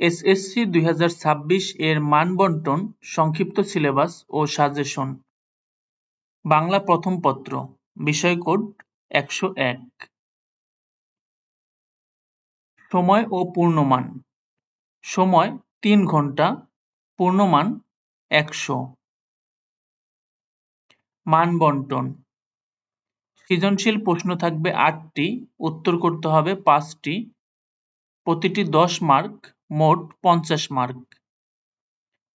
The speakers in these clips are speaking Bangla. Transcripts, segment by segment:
এসএসসি দুই হাজার ছাব্বিশ এর মানবন্টন, সংক্ষিপ্ত সিলেবাস ও সাজেশন। বাংলা প্রথম পত্র, বিষয় কোড একশো এক। সময় ও পূর্ণমান। সময় তিন ঘণ্টা, পূর্ণমান একশো। মান বন্টন সৃজনশীল প্রশ্ন থাকবে আটটি, উত্তর করতে হবে পাঁচটি। প্রতিটি দশ মার্ক মোট পঞ্চাশ মার্ক।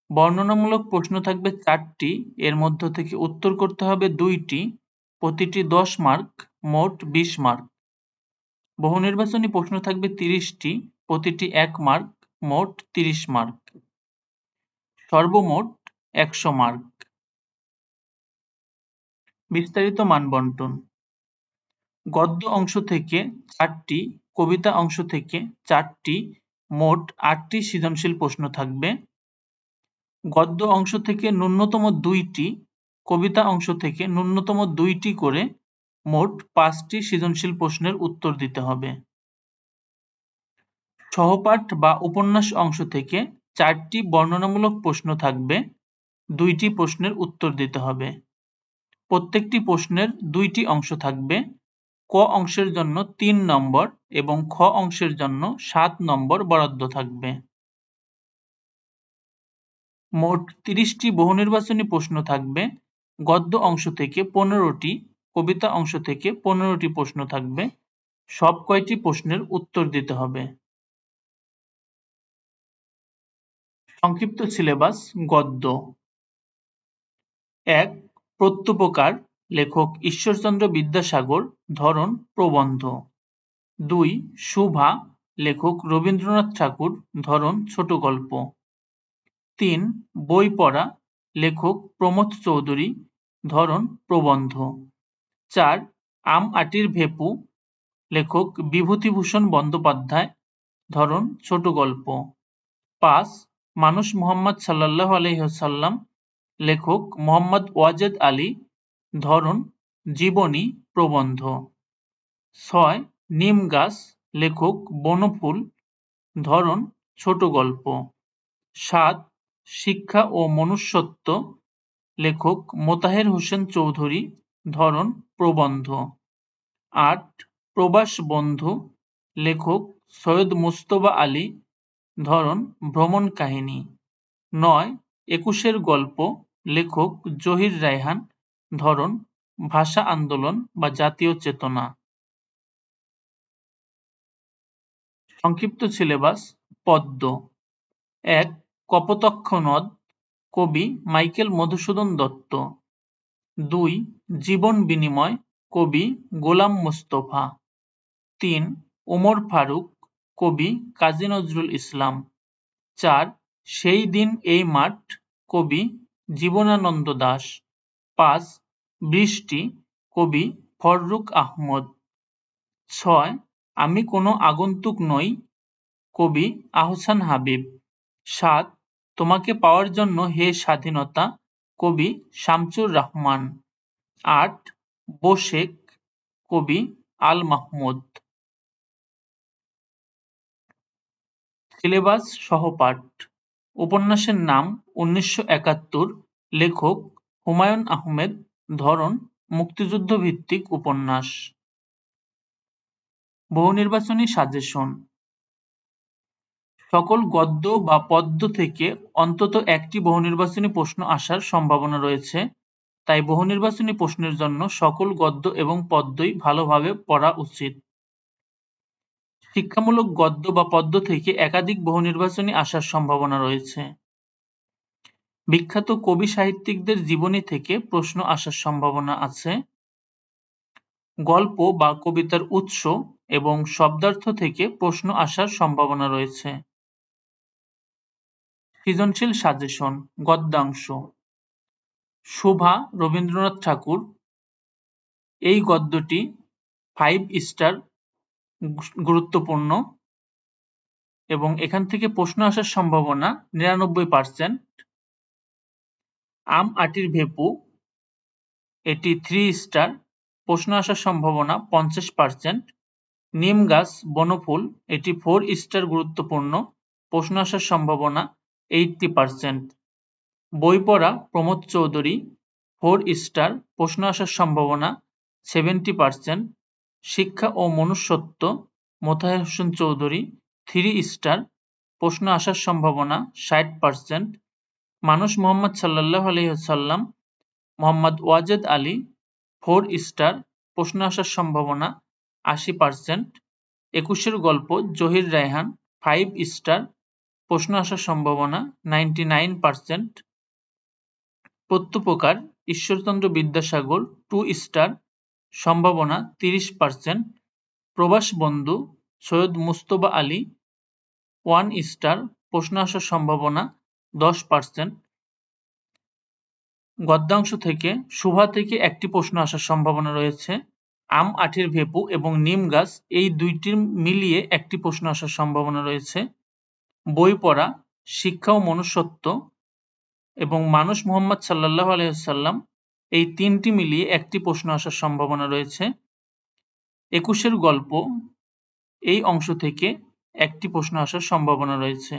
বর্ণনামূলক প্রশ্ন থাকবে চারটি, এর মধ্য থেকে উত্তর করতে হবে দুইটি, প্রতিটি দশ মার্ক, মোট বিশ মার্ক। বহু নির্বাচনী প্রশ্ন থাকবে তিরিশটি, প্রতিটি এক মার্ক, মোট তিরিশ মার্ক। সর্বমোট একশো মার্ক। বিস্তারিত মানবন্টন। গদ্য অংশ থেকে চারটি, কবিতা অংশ থেকে চারটি মোট আটটি সৃজনশীল প্রশ্ন থাকবে। গদ্য অংশ থেকে ন্যূনতম দুইটি, কবিতা অংশ থেকে ন্যূনতম দুইটি করে মোট পাঁচটি সৃজনশীল প্রশ্নের উত্তর দিতে হবে। সহপাঠ বা উপন্যাস অংশ থেকে চারটি বর্ণনামূলক প্রশ্ন থাকবে, দুইটি প্রশ্নের উত্তর দিতে হবে। প্রত্যেকটি প্রশ্নের দুইটি অংশ থাকবে ক অংশের জন্য তিন নম্বর এবং খ অংশের জন্য সাত নম্বর বরাদ্দ থাকবে। মোট তিরিশটি বহুনির্বাচনী প্রশ্ন থাকবে। গদ্য অংশ থেকে পনেরোটি, কবিতা অংশ থেকে পনেরোটি প্রশ্ন থাকবে। সব কয়টি প্রশ্নের উত্তর দিতে হবে। সংক্ষিপ্ত সিলেবাস গদ্য। এক, প্রত্যুপকার লেখক ঈশ্বরচন্দ্র বিদ্যাসাগর, ধরন প্রবন্ধ। দুই, শুভা, লেখক রবীন্দ্রনাথ ঠাকুর, ধরন ছোট গল্প তিন, বই পড়া, লেখক প্রমোদ চৌধুরী, ধরন প্রবন্ধ। চার, আম আটির ভেপু, লেখক বিভূতিভূষণ বন্দ্যোপাধ্যায়, ধরন ছোট গল্প পাঁচ, মানুষ মোহাম্মদ সাল্লাহ আলহ্লাম লেখক মোহাম্মদ ওয়াজেদ আলী ধরন, জীবনী প্রবন্ধ। ছয়, নিম গাছ, লেখক বনফুল, ধরন, ছোট গল্প। সাত, শিক্ষা ও মনুষ্যত্ব, লেখক মোতাহের হোসেন চৌধুরী, ধরন, প্রবন্ধ। আট, প্রবাস বন্ধু, লেখক সৈয়দ মুস্তবা আলী, ধরন, ভ্রমণ কাহিনী। নয়, একুশের গল্প, লেখক জহির রায়হান ধরন, ভাষা আন্দোলন বা জাতীয় চেতনা। সংক্ষিপ্ত সিলেবাস, পদ্ম। এক, কপোতক্ষ নদ, কবি মাইকেল মধুসূদন দত্ত। দুই, জীবন বিনিময়, কবি গোলাম মোস্তফা। তিন, ওমর ফারুক, কবি কাজী নজরুল ইসলাম। চার, সেই দিন এই মাঠ, কবি জীবনানন্দ দাস। পাঁচ বৃষ্টি, কবি ফররুক আহমদ। ছয়, আমি কোনো আগন্তুক নই, কবি আহসান হাবিব। সাত, তোমাকে পাওয়ার জন্য হে স্বাধীনতা, কবি শামচুর রহমান। আট, বোশেক, কবি আল মাহমুদ। সিলেবাস সহপাঠ। উপন্যাসের নাম উনিশশো একাত্তর, লেখক হুমায়ুন আহমেদ ধরন মুক্তিযুদ্ধ ভিত্তিক উপন্যাস বহুনির্বাচনী সাজেশন। সকল গদ্য বা পদ্য থেকে অন্তত একটি বহুনির্বাচনী প্রশ্ন আসার সম্ভাবনা রয়েছে, তাই বহুনির্বাচনী প্রশ্নের জন্য সকল গদ্য এবং পদ্যই ভালোভাবে পড়া উচিত। শিক্ষামূলক গদ্য বা পদ্য থেকে একাধিক বহুনির্বাচনী আসার সম্ভাবনা রয়েছে। বিখ্যাত কবি সাহিত্যিকদের জীবনী থেকে প্রশ্ন আসার সম্ভাবনা আছে। গল্প বা কবিতার উৎস এবং শব্দার্থ থেকে প্রশ্ন আসার সম্ভাবনা রয়েছে। সৃজনশীল সাজেশন, গদ্যাংশ। শোভা রবীন্দ্রনাথ ঠাকুর, এই গদ্যটি ফাইভ স্টার গুরুত্বপূর্ণ এবং এখান থেকে প্রশ্ন আসার সম্ভাবনা নিরানব্বই পার্সেন্ট। আম আটির ভেপু, এটি থ্রি স্টার প্রশ্ন আসার সম্ভাবনা পঞ্চাশ পার্সেন্ট নিম গাছ, বনফুল, এটি ফোর স্টার গুরুত্বপূর্ণ, প্রশ্ন আসার সম্ভাবনা এইটটি পার্সেন্ট বই পড়া প্রমোদ চৌধুরী ফোর স্টার প্রশ্ন আসার সম্ভাবনা সেভেন্টি পার্সেন্ট শিক্ষা ও মনুষ্যত্ব, মোতাহের হোসেন চৌধুরী থ্রি স্টার প্রশ্ন আসার সম্ভাবনা ষাট পার্সেন্ট মানুষ মোহাম্মদ সাল্লাহ আলহিহাল্লাম মোহাম্মদ ওয়াজেদ আলী, ফোর স্টার, প্রশ্ন আসার সম্ভাবনা আশি পার্সেন্ট, একুশের গল্প জহির রায়হান, ফাইভ স্টার, প্রশ্ন আসার সম্ভাবনা নাইনটি নাইন পার্সেন্ট, প্রত্যুপকার, ঈশ্বরচন্দ্র বিদ্যাসাগর, টু স্টার, সম্ভাবনা তিরিশ পার্সেন্ট প্রবাস বন্ধু, সৈয়দ মুস্তবা আলী, ওয়ান স্টার, প্রশ্ন আসার সম্ভাবনা দশ পার্সেন্ট গদ্যাংশ থেকে শুভা থেকে একটি প্রশ্ন আসার সম্ভাবনা রয়েছে। আম, আঠির ভেপু এবং নিম গাছ এই দুইটির মিলিয়ে একটি প্রশ্ন আসার সম্ভাবনা রয়েছে। বই পড়া, শিক্ষা ও মনুষ্যত্ব এবং মানুষ মোহাম্মদ সাল্লাহ আলহাম এই তিনটি মিলিয়ে একটি প্রশ্ন আসার সম্ভাবনা রয়েছে। একুশের গল্প এই অংশ থেকে একটি প্রশ্ন আসার সম্ভাবনা রয়েছে।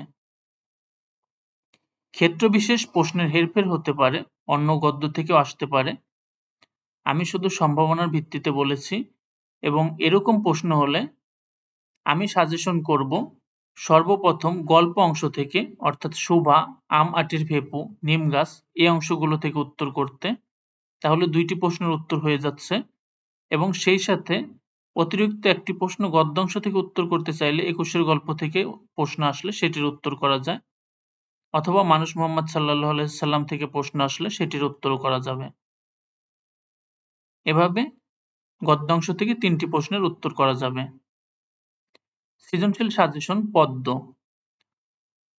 ক্ষেত্রবিশেষ প্রশ্নের হেরফের হতে পারে, অন্য গদ্য থেকেও আসতে পারে। আমি শুধু সম্ভাবনার ভিত্তিতে বলেছি এবং এরকম প্রশ্ন হলে আমি সাজেশন করব, সর্বপ্রথম গল্প অংশ থেকে, অর্থাৎ শোভা, আম, আটির ভেপু, নিম গাছ, এই অংশগুলো থেকে উত্তর করতে। তাহলে দুইটি প্রশ্নের উত্তর হয়ে যাচ্ছে এবং সেই সাথে অতিরিক্ত একটি প্রশ্ন গদ্যাংশ থেকে উত্তর করতে চাইলে একুশের গল্প থেকে প্রশ্ন আসলে সেটির উত্তর করা যায়। অথবা মানুষ মোহাম্মদ সাল্লাহ সাল্লাম থেকে প্রশ্ন আসলে সেটির উত্তরও করা যাবে। এভাবে গদ্যাংশ থেকে তিনটি প্রশ্নের উত্তর করা যাবে। সৃজনশীল সাজেশন পদ্ম।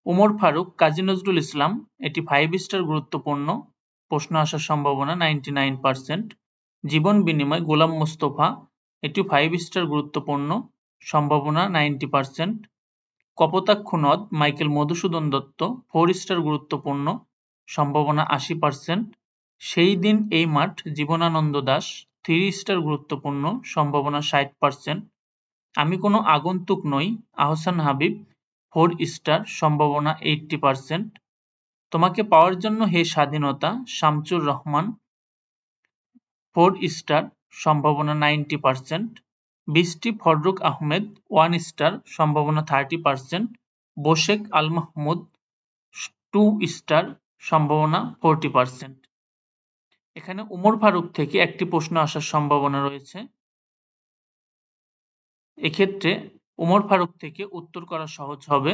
উমর ফারুক, কাজী নজরুল ইসলাম, এটি ফাইভ স্টার গুরুত্বপূর্ণ, প্রশ্ন আসার সম্ভাবনা নাইনটি নাইন পার্সেন্ট জীবন বিনিময় গোলাম মোস্তফা এটি ফাইভ স্টার গুরুত্বপূর্ণ, সম্ভাবনা নাইনটি পার্সেন্ট কপোতাক্ষ নদ Michael Madhusudan Dutta, four star গুরুত্বপূর্ণ, সম্ভাবনা আশি পার্সেন্ট। সেই দিন এই মাঠ জীবনানন্দ দাস, থ্রি স্টার গুরুত্বপূর্ণ, সম্ভাবনা ষাট পার্সেন্ট। আমি কোনো আগন্তুক নই, আহসান হাবিব, ফোর স্টার, সম্ভাবনা এইটটি পার্সেন্ট। তোমাকে পাওয়ার জন্য হে স্বাধীনতা শামচুর রহমান, ফোর স্টার, সম্ভাবনা নাইনটি পার্সেন্ট। বৃষ্টি ফররুক আহমেদ, ওয়ান স্টার, সম্ভাবনা থার্টি পার্সেন্ট, বোশেক আল মাহমুদ, টু স্টার, সম্ভাবনা ফোরটি পার্সেন্ট। এখানে উমর ফারুক থেকে একটি প্রশ্ন আসার সম্ভাবনা রয়েছে। এক্ষেত্রে উমর ফারুক থেকে উত্তর করা সহজ হবে।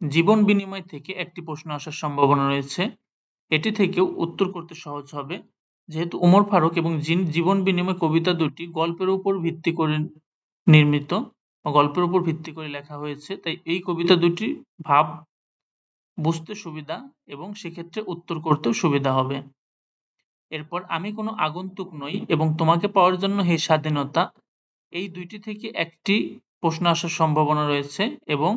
জীবন বিনিময় থেকে একটি প্রশ্ন আসার সম্ভাবনা রয়েছে। এটি থেকেও উত্তর করতে সহজ হবে। যেহেতু উমর ফারুক এবং জিন জীবন বিনিময় কবিতা দুটি গল্পের উপর ভিত্তি করে নির্মিত গল্পের উপর ভিত্তি করে লেখা হয়েছে, তাই এই কবিতা দুটি ভাব বুঝতে সুবিধা এবং সেক্ষেত্রে উত্তর করতেও সুবিধা হবে। এরপর আমি কোনো আগন্তুক নই এবং তোমাকে পাওয়ার জন্য হে স্বাধীনতা, এই দুইটি থেকে একটি প্রশ্ন আসার সম্ভাবনা রয়েছে এবং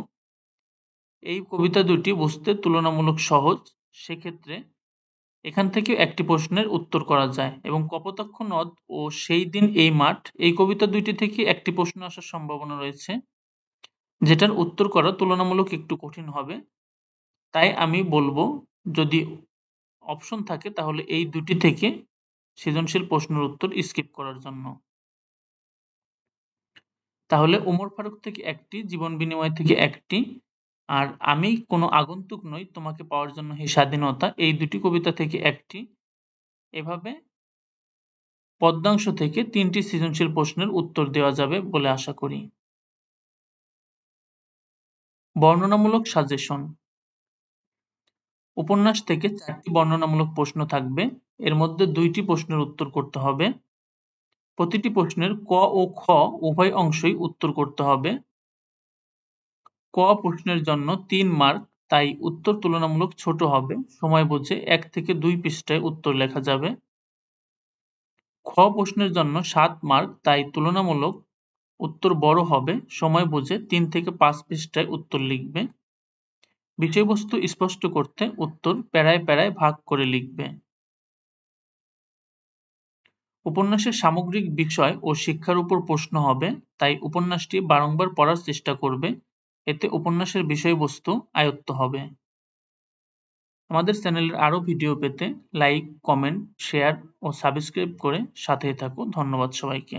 এই কবিতা দুটি বুঝতে তুলনামূলক সহজ, সেক্ষেত্রে এখান থেকে একটি প্রশ্নের উত্তর করা যায় এবং কপোতাক্ষ নদ ও সেই দিন এই মাঠ, এই কবিতা দুইটি থেকে একটি প্রশ্ন আসার সম্ভাবনা রয়েছে, যেটার উত্তর করা তুলনামূলক একটু কঠিন হবে। তাই আমি বলব, যদি অপশন থাকে তাহলে এই দুটি থেকে সৃজনশীল প্রশ্নের উত্তর স্কিপ করার জন্য। তাহলে উমর ফারুক থেকে একটি, জীবন বিনিময় থেকে একটি আর আমি কোনো আগন্তুক নই, তোমাকে পাওয়ার জন্য হে স্বাধীনতা। এই দুটি কবিতা থেকে একটি, এভাবে পদ্মাংশ থেকে তিনটি সৃজনশীল প্রশ্নের উত্তর দেওয়া যাবে বলে আশা করি। বর্ণনামূলক সাজেশন উপন্যাস থেকে চারটি বর্ণনামূলক প্রশ্ন থাকবে। এর মধ্যে দুইটি প্রশ্নের উত্তর করতে হবে। প্রতিটি প্রশ্নের ক ও খ উভয় অংশই উত্তর করতে হবে। ক প্রশ্নের জন্য তিন মার্ক, তাই উত্তর তুলনামূলক ছোট হবে। সময় বুঝে এক থেকে দুই পৃষ্ঠায় উত্তর লেখা যাবে। খ প্রশ্নের জন্য সাত মার্ক, তাই তুলনামূলক উত্তর বড় হবে। সময় বুঝে তিন থেকে পাঁচ পৃষ্ঠায় উত্তর লিখবে। বিষয়বস্তু স্পষ্ট করতে উত্তর প্যারায় প্যারায় ভাগ করে লিখবে। উপন্যাসের সামগ্রিক বিষয় ও শিক্ষার উপর প্রশ্ন হবে, তাই উপন্যাসটি বারংবার পড়ার চেষ্টা করবে। এতে উপন্যাসের বিষয়বস্তু আয়ত্ত হবে। আমাদের চ্যানেলের আরও ভিডিও পেতে লাইক, কমেন্ট, শেয়ার ও সাবস্ক্রাইব করে সাথেই থাকুন। ধন্যবাদ সবাইকে।